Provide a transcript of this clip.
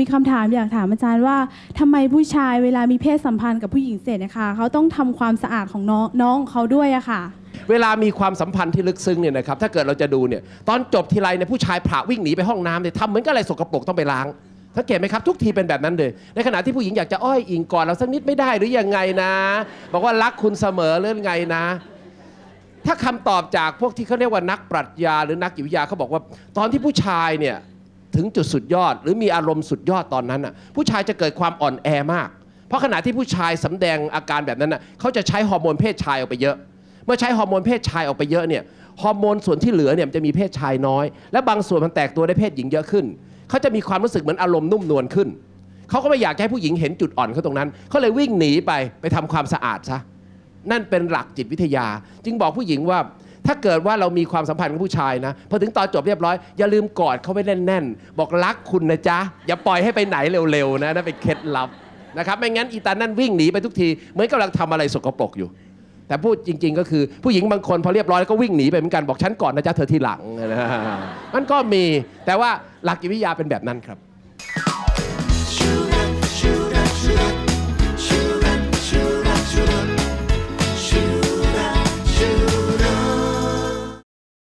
มีคำถามอยากถามอาจารย์ว่าทำไมผู้ชายเวลามีเพศสัมพันธ์กับผู้หญิงเสร็จนะคะเขาต้องทำความสะอาดของน้องน้องเขาด้วยอะค่ะ เวลามีความสัมพันธ์ที่ลึกซึ้งเนี่ยนะครับถ้าเกิดเราจะดูเนี่ยตอนจบทีไรเนี่ยผู้ชายผละวิ่งหนีไปห้องน้ำเนี่ยทำเหมือนกับอะไรสกปรกต้องไปล้างสังเกตไหมครับทุกทีเป็นแบบนั้นเลย ในขณะที่ผู้หญิงอยากจะอ้อยอิงก่อนเราสักนิดไม่ได้หรือยังไงนะ บอกว่ารักคุณเสมอหรือไงนะ ถ้าคำตอบจากพวกที่เขาเรียกว่านักปรัชญาหรือนักจิตวิทยาเขาบอกว่า ตอนที่ผู้ชายเนี่ย ถึงจุดสุดยอด หรือมีอารมณ์สุดยอดตอนนั้นน่ะผู้ชายจะเกิดความอ่อนแอมาก เพราะขณะที่ผู้ชายสำแดงอาการแบบนั้นน่ะเขาจะใช้ฮอร์โมนเพศชายออกไปเยอะ เมื่อใช้ฮอร์โมนเพศชายออกไปเยอะเนี่ยฮอร์โมนส่วนที่เหลือเนี่ยจะมีเพศชายน้อย และบางส่วนมันแตกตัวได้เพศหญิงเยอะขึ้นเขาจะมีความรู้สึกเหมือนอารมณ์นุ่มนวลขึ้นเขาก็ไม่อยากให้ผู้หญิงเห็นจุดอ่อนเขาตรงนั้นเขาเลยวิ่งหนีไปไปทำความสะอาดซะนั่นเป็นหลักจิตวิทยา จึงบอกผู้หญิงว่า ถ้าเกิดว่าเรามีความสัมพันธ์กับผู้ชายนะพอถึงตอนจบเรียบร้อย อย่าลืมกอดเขาไว้แน่นๆ บอกรักคุณนะจ๊ะ อย่าปล่อยให้ไปไหนเร็วๆนะนั่นเป็นเคล็ดลับนะครับไม่งั้นอีตานั่นวิ่งหนีไปทุกที เหมือนกำลังทำอะไรสกปรกอยู่ แต่พูดจริง ๆ ก็คือผู้หญิงบางคนพอเรียบร้อยแล้วก็วิ่งหนีไปเหมือนกันบอกฉันก่อนนะจ๊ะเธอทีหลังนะมันก็มีแต่ว่าหลักจิตวิทยาเป็นแบบนั้นครับ